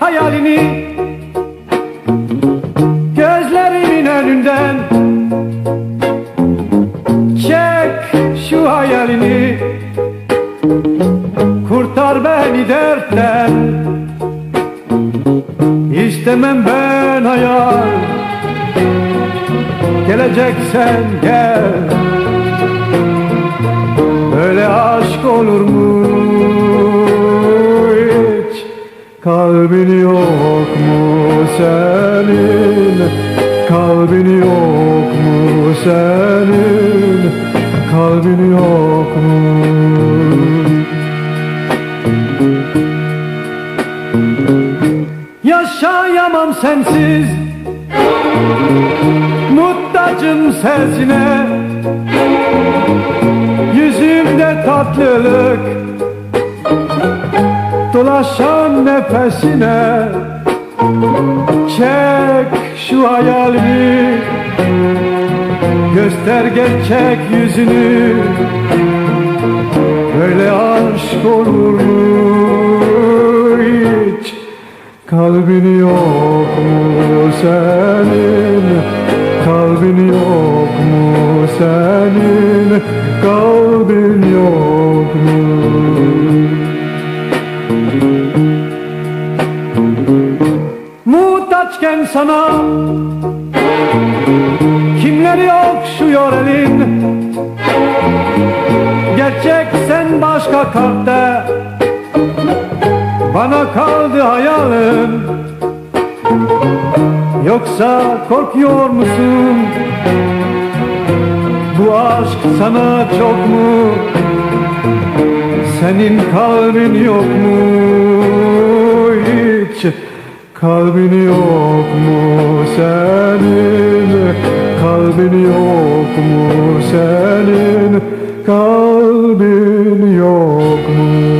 Hayalini. Gözlerimin önünden. Çek şu hayalini Kurtar beni dertten. İstemem ben hayal. Geleceksen gel. Böyle aşk olur mu? Hiç Kalbin yok mu senin? Kalbin yok mu senin? Kalbin yok mu Yaşayamam sensiz. Muhtacım sesine. Yüzümde tatlılık. Dolaşan nefesine. Çek şu hayalini Göster gerçek yüzünü. Böyle aşk olur mu Kalbin yok mu senin? Kalbin yok mu senin? Kalbin yok mu? Muhtaçken sana Kimleri okşuyor elin? Gerçek sen başka kalpte Bana kaldı hayalin Yoksa korkuyor musun? Bu aşk sana çok mu? Senin kalbin yok mu? Hiç Kalbin yok mu? Senin Kalbin yok mu? Senin Kalbin yok mu